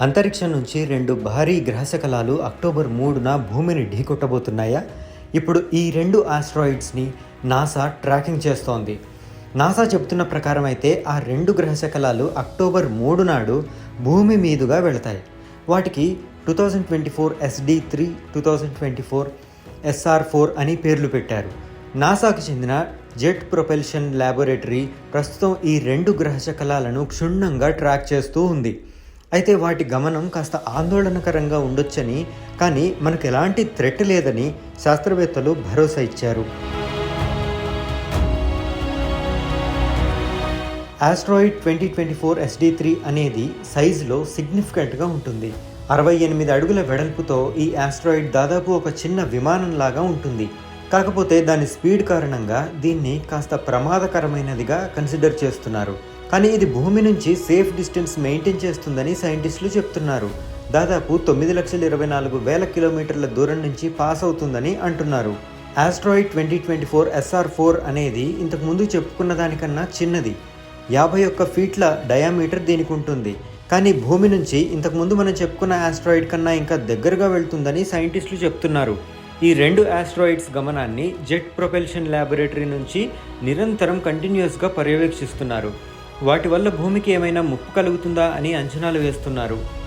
అంతరిక్షం నుంచి రెండు భారీ గ్రహశకలాలు అక్టోబర్ మూడున భూమిని ఢీకొట్టబోతున్నాయా? ఇప్పుడు ఈ రెండు ఆస్ట్రాయిడ్స్ని నాసా ట్రాకింగ్ చేస్తోంది. నాసా చెబుతున్న ప్రకారం అయితే ఆ రెండు గ్రహశకలాలు అక్టోబర్ మూడు నాడు భూమి మీదుగా వెళతాయి. వాటికి two thousand twenty four SD three two thousand twenty four SR four అని పేర్లు పెట్టారు. నాసాకు చెందిన జెట్ ప్రొపెల్షన్ ల్యాబొరేటరీ ప్రస్తుతం ఈ రెండు గ్రహశకలాలను క్షుణ్ణంగా ట్రాక్ చేస్తూ ఉంది. అయితే వాటి గమనం కాస్త ఆందోళనకరంగా ఉండొచ్చని కానీ మనకు ఎలాంటి థ్రెట్ లేదని శాస్త్రవేత్తలు భరోసా ఇచ్చారు. Asteroid twenty twenty four SD three అనేది సైజులో సిగ్నిఫికెంట్గా ఉంటుంది. అరవై ఎనిమిది అడుగుల వెడల్పుతో ఈ ఆస్ట్రాయిడ్ దాదాపు ఒక చిన్న విమానంలాగా ఉంటుంది. కాకపోతే దాని స్పీడ్ కారణంగా దీన్ని కాస్త ప్రమాదకరమైనదిగా కన్సిడర్ చేస్తున్నారు. కానీ ఇది భూమి నుంచి సేఫ్ డిస్టెన్స్ మెయింటైన్ చేస్తుందని సైంటిస్టులు చెప్తున్నారు. దాదాపు తొమ్మిది లక్షల ఇరవై నాలుగు వేల కిలోమీటర్ల దూరం నుంచి పాస్ అవుతుందని అంటున్నారు. Asteroid twenty twenty four SR four అనేది ఇంతకుముందు చెప్పుకున్న దానికన్నా చిన్నది. యాభై ఒక్క ఫీట్ల డయామీటర్ దీనికి ఉంటుంది. కానీ భూమి నుంచి ఇంతకుముందు మనం చెప్పుకున్న ఆస్ట్రాయిడ్ కన్నా ఇంకా దగ్గరగా వెళ్తుందని సైంటిస్టులు చెప్తున్నారు. ఈ రెండు ఆస్ట్రాయిడ్స్ గమనాన్ని జెట్ ప్రొపెల్షన్ ల్యాబొరేటరీ నుంచి నిరంతరం కంటిన్యూస్గా పర్యవేక్షిస్తున్నారు. వాటి వల్ల భూమికి ఏమైనా ముప్పు కలుగుతుందా అని అంచనాలు వేస్తున్నారు.